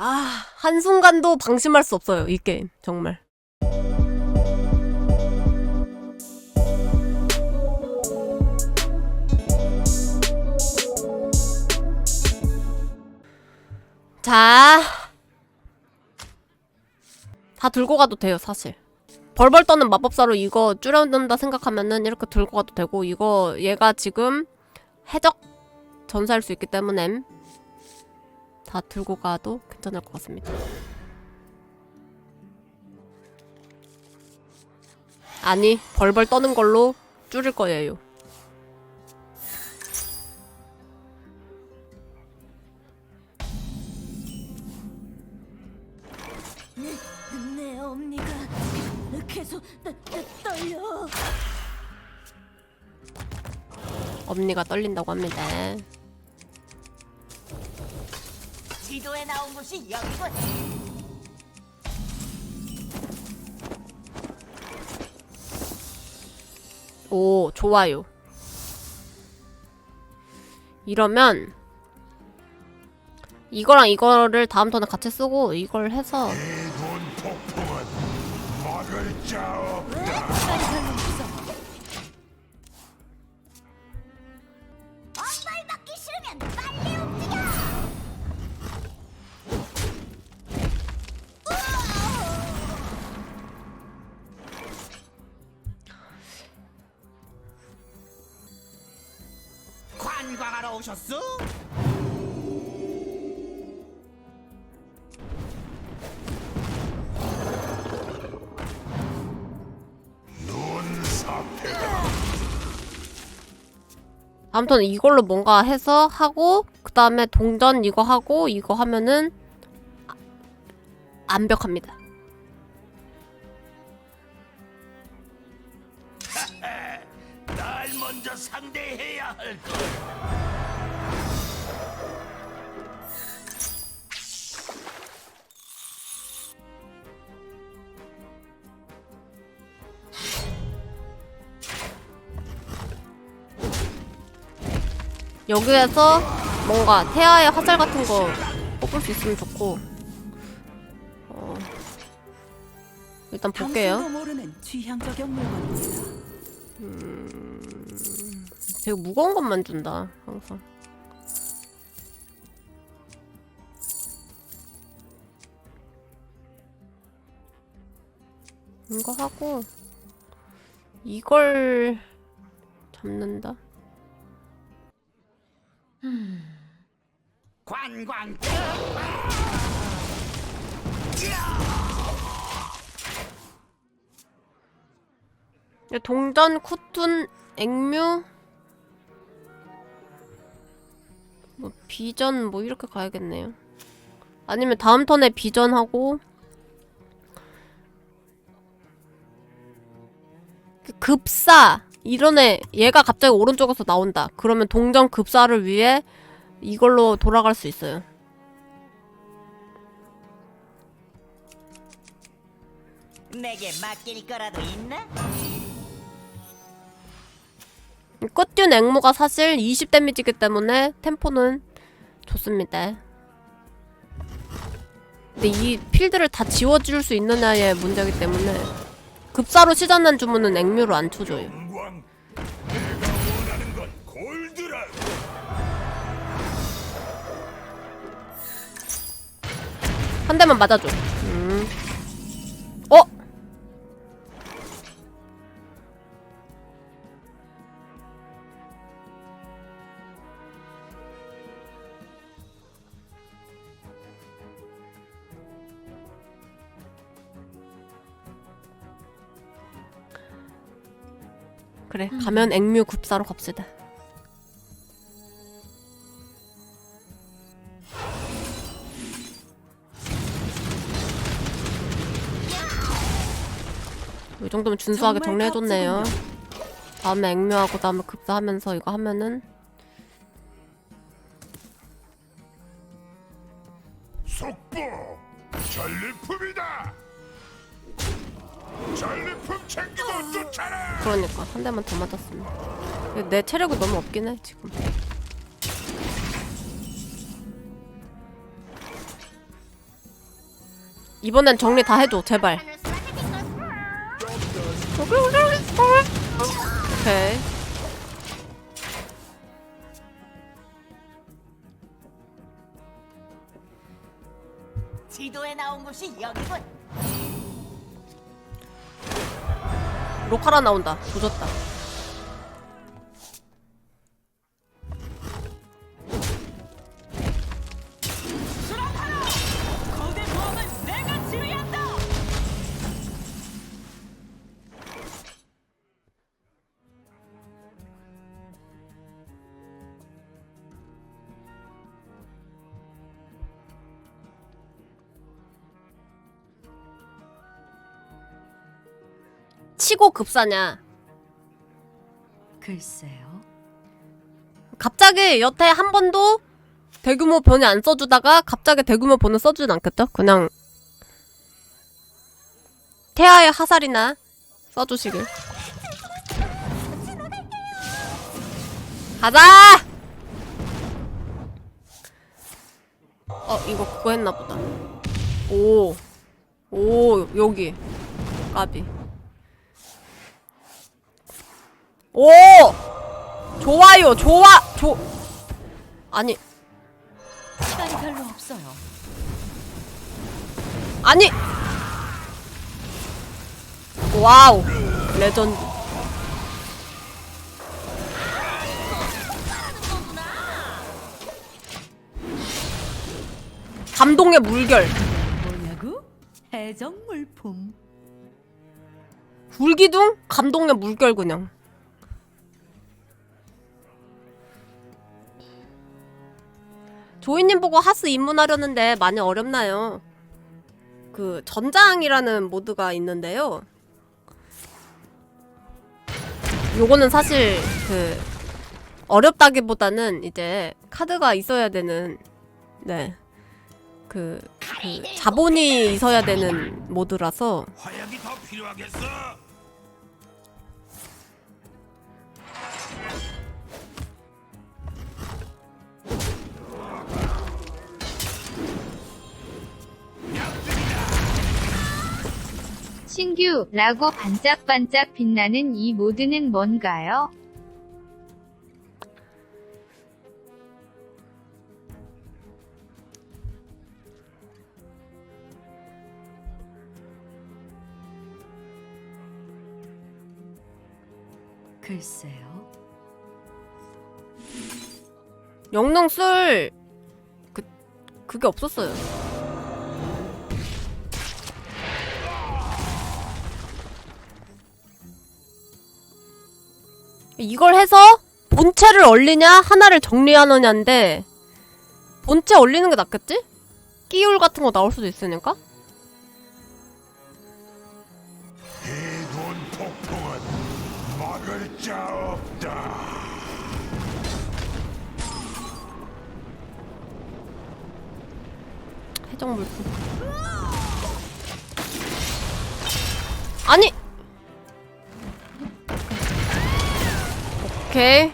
아, 한순간도 방심할 수 없어요, 이 게임. 정말. 자. 다 들고 가도 돼요, 사실. 벌벌 떠는 마법사로 이거 줄여둔다 생각하면은 이렇게 들고 가도 되고, 이거 얘가 지금 해적 전사할 수 있기 때문에 다 들고 가도 괜찮을 것 같습니다. 아니, 벌벌 떠는 걸로 줄일 거예요. 엄니가 떨린다고 합니다. 지도에 나온 곳이 여기군. 오, 좋아요. 이러면 이거랑 이거를 다음 턴에 같이 쓰고 이걸 해서 이돈 폭풍은 막을 자 없다. 빨 턴에 이걸로 뭔가 해서 하고 그 다음에 동전 이거 하고 이거 하면은 아- 완벽합니다. 날 먼저 상대해야 할 것. 여기에서 뭔가 태아의 화살 같은 거 뽑을 수 있으면 좋고 어, 일단 볼게요. 물건입니다. 되게 무거운 것만 준다 항상. 이거 하고 이걸 잡는다. 관광 동전, 쿠툰, 액뮤, 뭐 비전 뭐 이렇게 가야겠네요. 아니면 다음 턴에 비전하고? 그 급사 이런 애 얘가 갑자기 오른쪽에서 나온다. 그러면 동전 급사를 위해 이걸로 돌아갈 수 있어요. 내게 맡길 거라도 있나? 끝듀 앵무가 사실 20 데미지기 때문에 템포는 좋습니다. 근데 이 필드를 다 지워줄 수 있느냐의 문제이기 때문에 급사로 시전한 주문은 앵뮤로 안 쳐줘요. 한 대만 맞아줘. 음. 어? 그래 가면 앵뮤 급사로 갑시다. 이 정도면 준수하게 정리해줬네요. 다음에 액묘하고 다음에 급사하면서 이거 하면은 속보. 전리품이다. 전리품 챙기고 쫓아라. 그러니까 한 대만 더 맞았으면 내 체력이 너무 없긴 해 지금. 이번엔 정리 다 해줘 제발 오케이. 지도에 나온 곳이 여기군. 로카라 나온다. 조졌다 급사냐 글쎄요. 갑자기 여태 한 번도 대규모 번이 안 써주다가 갑자기 대규모 번을 써주진 않겠죠? 그냥 태아의 화살이나 써주시길 가자! 어 이거 그거 했나 보다 오, 오 여기 까비 오! 좋아요 좋아 조 아니 시간이 별로 없어요. 아니 와우 레전드 감동의 물결 뭐냐고? 해적 물품. 불기둥 감동의 물결 그냥 조이님 보고 하스 입문하려는데 많이 어렵나요? 그 전장이라는 모드가 있는데요. 요거는 사실 그 어렵다기보다는 이제 카드가 있어야 되는 네. 그, 그 자본이 있어야 되는 모드라서 신규라고 반짝반짝 빛나는 이 모드는 뭔가요? 글쎄요. 쓸 그, 그게 없었어요. 이걸 해서 본체를 얼리냐 하나를 정리하느냐인데 본체 얼리는 게 낫겠지? 끼울 같은 거 나올 수도 있으니까 이돈 폭풍은 막을 자 없다. 해적 물품 아니 오케이.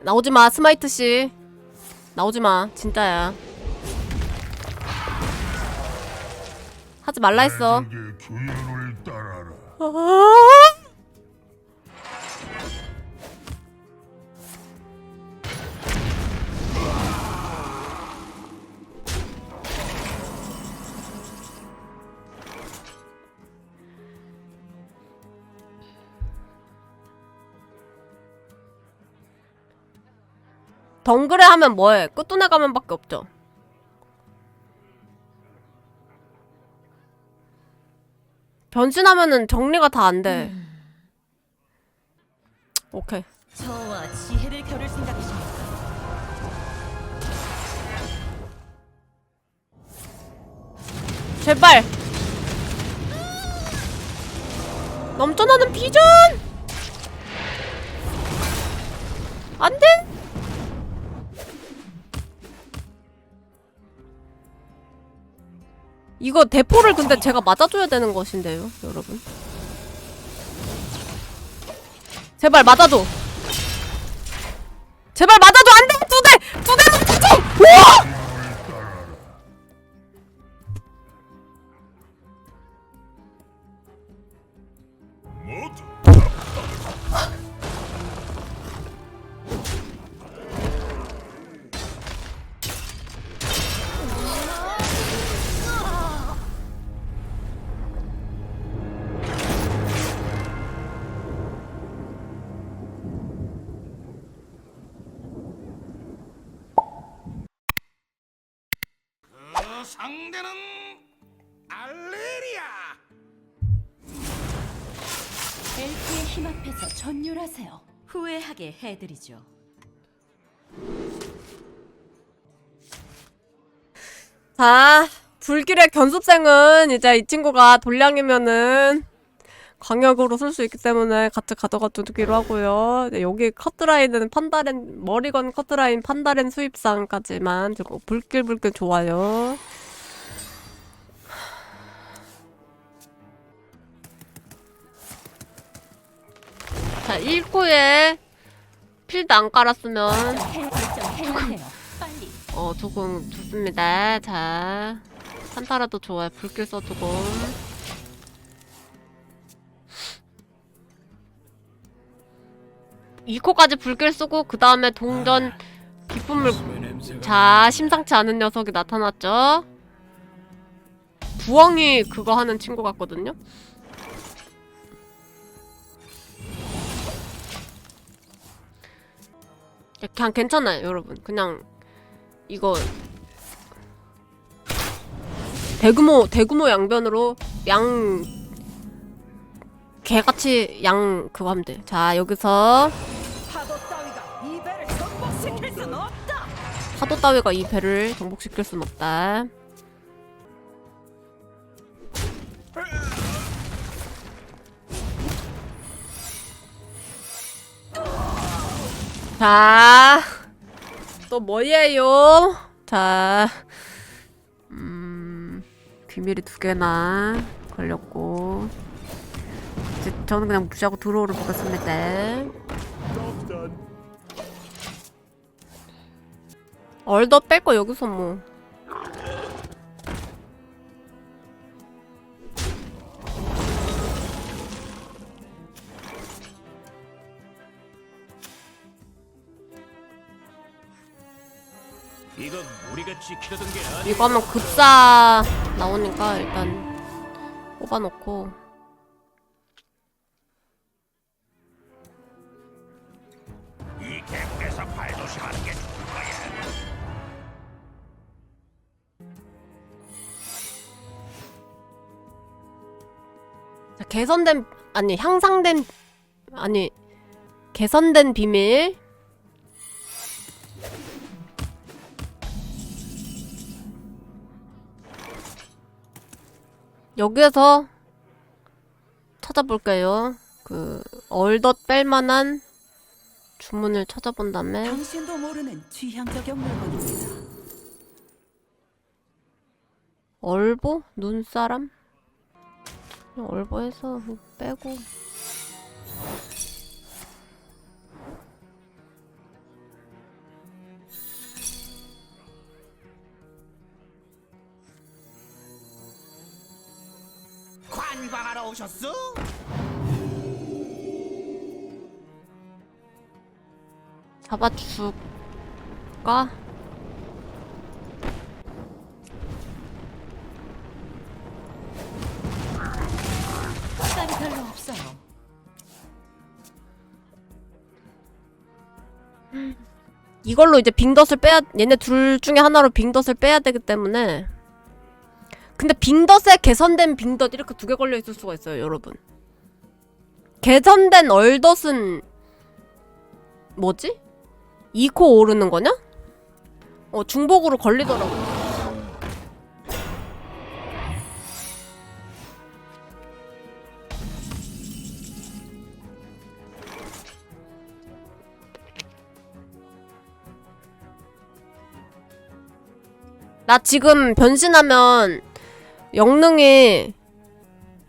나오지 마 스마이트 씨. 나오지 마 진짜야. 하지 말라 했어. 이 덩그레 하면 뭐해? 끝도내 가면 밖에 없죠. 변신하면은 정리가 다 안 돼. 오케이. 저와 지혜를 겨룰 생각이십니까? 제발. 넘쳐나는 비전! 안 돼 이거 대포를 근데 제가 맞아줘야 되는 것인데요 여러분. 제발 맞아줘. 제발 맞아줘. 안 돼! 두 대 두 대 맞아줘 우와 상대는 알레리아. 엘프의 힘 앞에서 전율하세요. 후회하게 해드리죠. 자, 불길의 견습생은 이제 이 친구가 돌량이면은 광역으로 쓸 수 있기 때문에 같이 가져가 두기로 하고요. 네, 여기 커트라인은 판다렌, 머리건 커트라인 판다렌 수입상까지만 들고 불길불길 좋아요. 자, 1코에 필드 안 깔았으면. 어, 조금 좋습니다. 자, 산타라도 좋아요. 불길 써두고. 이코까지 불길 쓰고 그 다음에 동전 기쁨을 자 심상치 않은 녀석이 나타났죠. 부엉이 그거 하는 친구 같거든요. 그냥 괜찮아요, 여러분. 그냥 이거 대규모 대규모 양변으로 양 개같이 양 그거 하면 돼. 자 여기서 파도 따위가 이 배를 정복시킬 순 없다. 자, 또 뭐예요? 자, 음, 비밀이 두 개나 걸렸고, 이제 저는 그냥 무시하고 드로우를 보겠습니다. 얼더 뺄 거 여기서 뭐. 이건 우리가 지키려던 게 아니. 이거 하면 급사 나오니까 일단 뽑아놓고 이 객에서 발도심하는 게 좋을 거야. 자, 개선된 아니 향상된 아니 개선된 비밀 여기에서 찾아볼게요. 그 얼덧 뺄만한 주문을 찾아본 다음에 당신도 모르는 취향저격 물건입니다. 얼보 눈사람 얼보해서 빼고 관광하러 오셨어? 잡아줄까? 시간이 별로 없어요. 이걸로 이제 빙덧을 빼야 얘네 둘 중에 하나로 빙덧을 빼야 되기 때문에 근데 빙덧에 개선된 빙덧 이렇게 두 개 걸려 있을 수가 있어요 여러분 개선된 얼덧은 뭐지? 2코 오르는 거냐? 어 중복으로 걸리더라고 나 지금 변신하면 영능이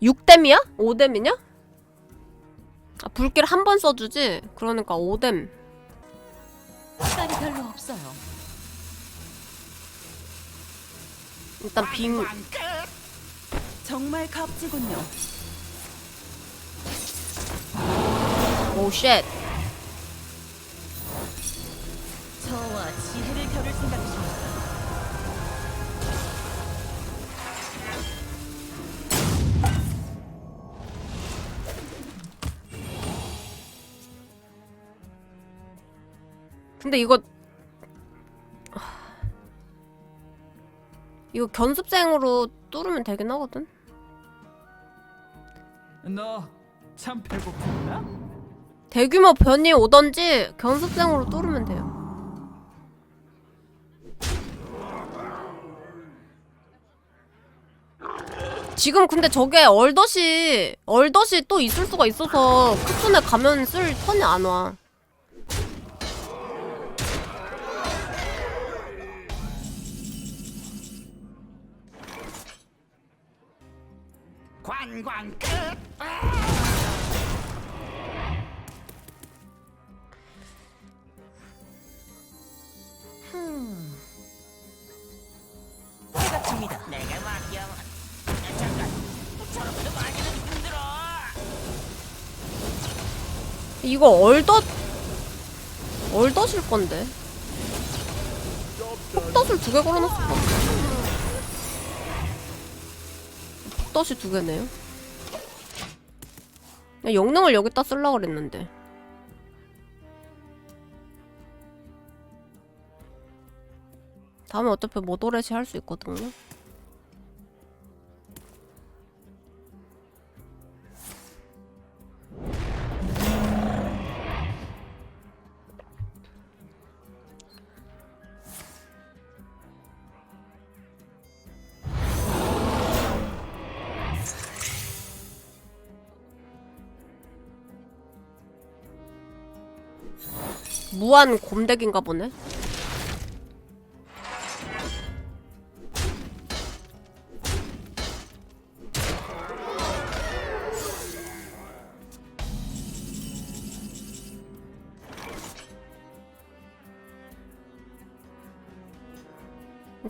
6뎀이야? 5뎀이냐? 아, 불길 한 번 써주지? 그러니까 5뎀. 시간이 별로 없어요. 일단 빙. 정말 값지군요. 오, 쉣. 저와 지혜를 겨룰 생각이십니까? 근데 이거 이거 견습생으로 뚫으면 되긴 하거든. 너 참 배고프구나. 대규모 변이 오던지 견습생으로 뚫으면 돼요. 지금 근데 저게 얼덧이 얼덧이 또 있을 수가 있어서 쿠순에 가면 쓸 턴이 안 와. 관광 끝. 아, 이거 얼덧 얼덧일 건데. 톱덧을 두 개 걸어놨을 건데. 삿덧이 두 개네요. 야, 영능을 여기다 쓸라 그랬는데. 다음에 어차피 뭐 모도레시 할 수 있거든요. 무한 곰덱인가 보네.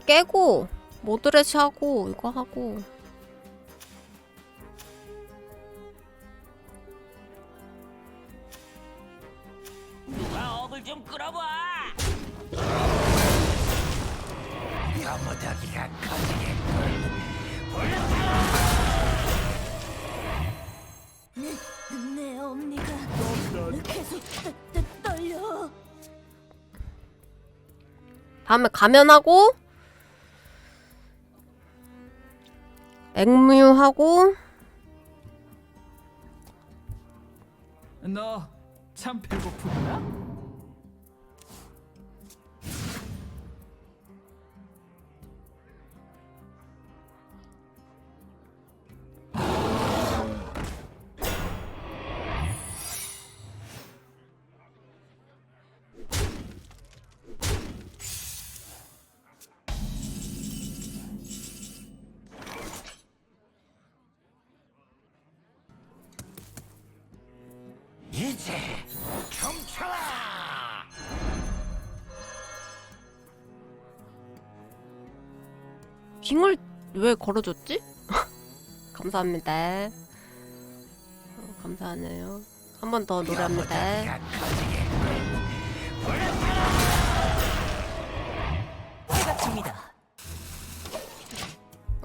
깨고 모드레시 하고 이거 하고 좀 끌어봐. 혐오더기가 커지겠군. 내, 내 엄니가 계속 떠, 떠, 떨려. 다음에 가면하고 앵무하고 너 참 배고프구나. 빛에 춤춰라! 빙을 왜 걸어줬지? 감사합니다. 어, 감사하네요. 한 번 더 노래합니다.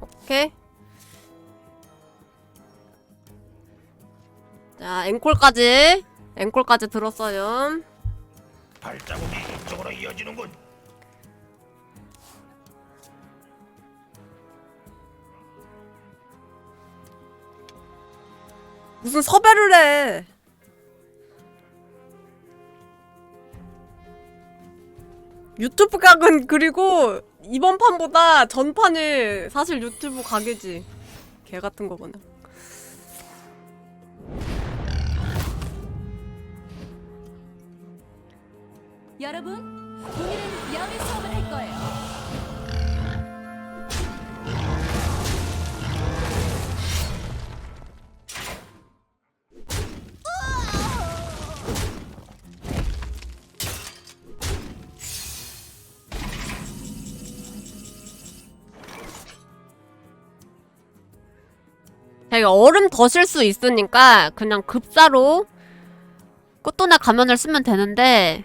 오케이. 자, 앵콜까지. 앵콜까지 들었어요. 발자국이 이쪽으로 이어지는군. 무슨 섭외를 해? 유튜브 각은 그리고 이번 판보다 전판이 사실 유튜브 각이지. 개 같은 거거든. 여러분, 오늘은 연애 수업을 할 거예요. 되게 얼음 더 쓸 수 있으니까 그냥 급사로 꽃도나 가면을 쓰면 되는데